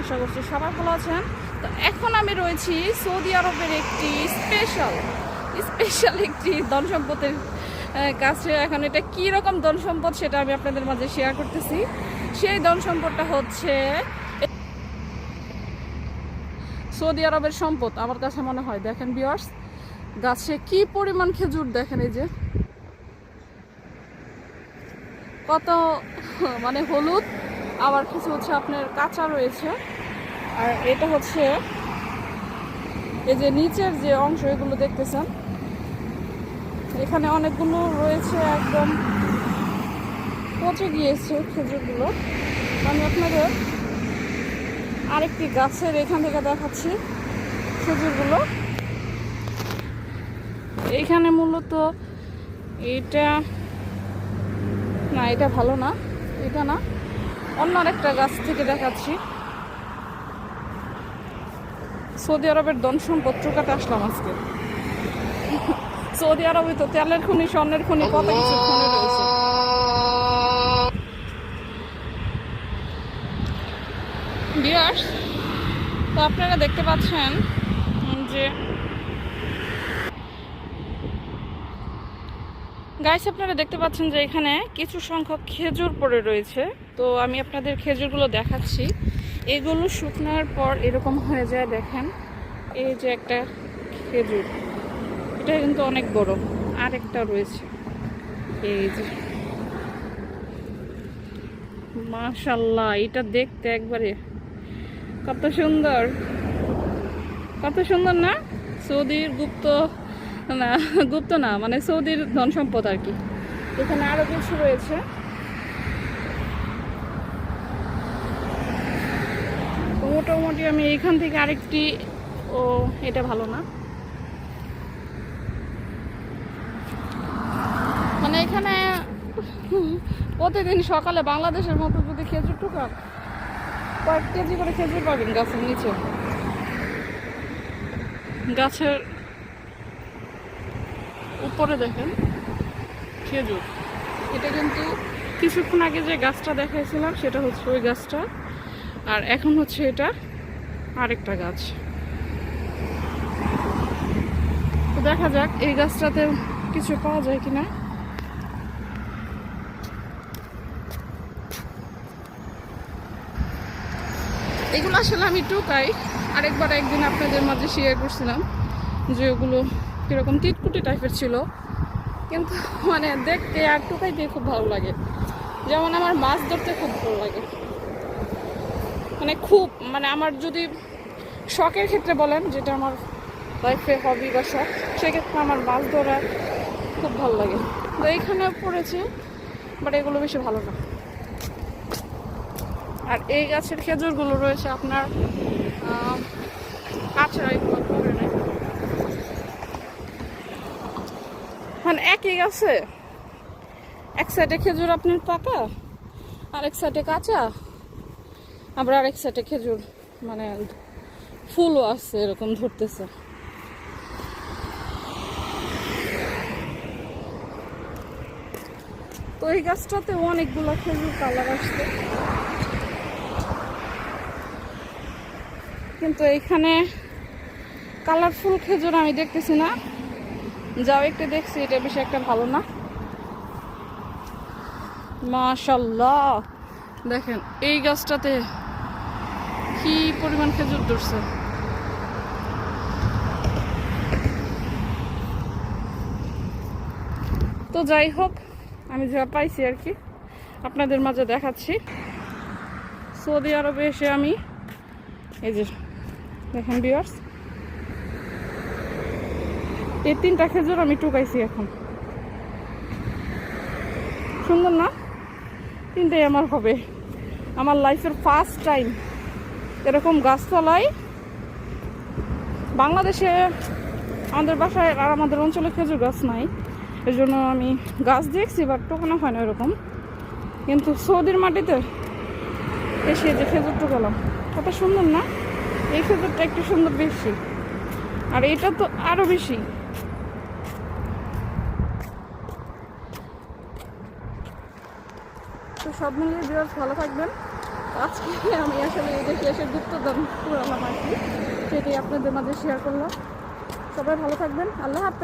আশা করছি সবাই ভালো আছেন। তো এখন আমি রয়েছি সৌদি আরবের একটি স্পেশাল স্পেশাল একটি ধন সম্পদের কাছে। এখন এটা কী রকম ধন সম্পদ সেটা আমি আপনাদের মাঝে শেয়ার করতেছি। সেই ধন সম্পদটা হচ্ছে সৌদি আরবের সম্পদ। আমার কাছে মনে হয়, দেখেন বিয়ার্স গাছে কি পরিমাণ খেজুর দেখেন এই যে। কত মানে হলুদ আবার কিছু হচ্ছে আপনার কাঁচা রয়েছে। আর এটা হচ্ছে এই যে নিচের যে অংশ, এগুলো দেখতেছেন। এখানে অনেকগুলো রয়েছে একদম পচে গিয়েছে খেজুরগুলো। আমি আপনাদের আরেকটি গাছের এখান থেকে দেখাচ্ছি খেজুরগুলো। এইখানে মূলত এটা না, এটা ভালো না, এটা না। অন্য আরেকটা গাছ থেকে দেখাচ্ছি। সৌদি আরবের ধন সম্পদ আসলাম আজকে। সৌদি আরবে তো তেলের খনি, স্বর্ণের খনি, কত কিছু খনি রয়েছে। তো আপনারা দেখতে পাচ্ছেন যে গাইস আপনারা দেখতে পাচ্ছেন যে এখানে কিছু সংখ্যক খেজুর পড়ে রয়েছে। তো আমি আপনাদের খেজুরগুলো দেখাচ্ছি। এগুলো শুকনোর পর এরকম হয়ে যায়, দেখেন। এই যে একটা খেজুর। এটা কিন্তু অনেক বড়। আর একটা রয়েছে। এই যে। মাশাল্লাহ এটা দেখতে একবারে কত সুন্দর। কত সুন্দর না? সৌদির গুপ্ত না, গুপ্ত না মানে সৌদির ধন সম্পদ আর কি। এখানে আরও কিছু রয়েছে। মোটামুটি আমি এইখান থেকে আরেকটি, ও, এটা ভালো না। মানে এখানে প্রতিদিন সকালে বাংলাদেশের মতো যদি খেজুর টুকান কয়েক কেজি করে খেজুর পাবেন গাছের নিচে। গাছের উপরে দেখেন, খেজুর। এটা কিন্তু কিছুক্ষণ আগে যে গাছটা দেখাইছিলাম, সেটা হচ্ছে ওই গাছটা। আর এখন হচ্ছে এটা আরেকটা গাছ। তো দেখা যাক, এই গাছটাতে কিছু পাওয়া যায় কিনা। এগুলো আসলে আমি টুকাই। আরেকবার একদিন আপনাদের মাঝে শেয়ার করছিলাম যে ওগুলো কীরকম তিটকুটি টাইপের ছিল। কিন্তু মানে দেখতে আর টুকাইতে খুব ভালো লাগে। যেমন আমার মাছ ধরতে খুব ভালো লাগে। মানে খুব মানে আমার যদি শখের ক্ষেত্রে বলেন যেটা আমার লাইফে হবি বা শখ সেক্ষেত্রে আমার মাছ ধরা খুব ভালো লাগে। তো এইখানে পড়েছে বাট এগুলো বেশি ভালো না। আর এই গাছের খেজুরগুলো রয়েছে আপনার আহ, কাঁচা এগুলো পড়ে নাই মানে একই গাছে। এক সাইডে খেজুর, আপনার পাকা? আর এক সাইডে কাঁচা? আবার আরেক সাইডে খেজুর মানে ফুলও আছে এরকম ধরতেছে। তো এই গাছটাতে অনেকগুলো খেজুর কালার আসছে। কিন্তু এখানে কালারফুল খেজুর আমি দেখতেছি না। যাও, একটু দেখছি, এটা বেশি একটা ভালো না। মাশাল্লাহ দেখেন, এই গাছটাতে কি পরিমাণ খেজুর ধরছে। তো যাই হোক, আমি যা পাইছি আর কি, আপনাদের মাঝে দেখাচ্ছি। সৌদি আরবে এসে আমি, এই যে, দেখেন বিয়ার্স এই তিনটা খেজুর আমি টুকাইছি এখন। সুন্দর না? তিনটাই আমার হবে। আমার লাইফের ফার্স্ট টাইম এরকম গাছতলায় বাংলাদেশে আমাদের বাসায় আর আমাদের অঞ্চলে খেজুর গাছ নাই। এর জন্য আমি গাছ দেখছি বাট টোকানো হয় না এরকম। কিন্তু সৌদির মাটিতে এসে যে খেজুর টোকালাম, কত সুন্দর না? এই খেজুরটা একটু সুন্দর বেশি। আর এটা তো আরও বেশি। সব মিলিয়ে বিরাজ ভালো থাকবেন। আজকে আমি আসলে এই দেখে এসে গুপ্তদান দাম আর কি সেটাই আপনাদের মাঝে শেয়ার করলাম। সবাই ভালো থাকবেন। আল্লাহ হাফেজ।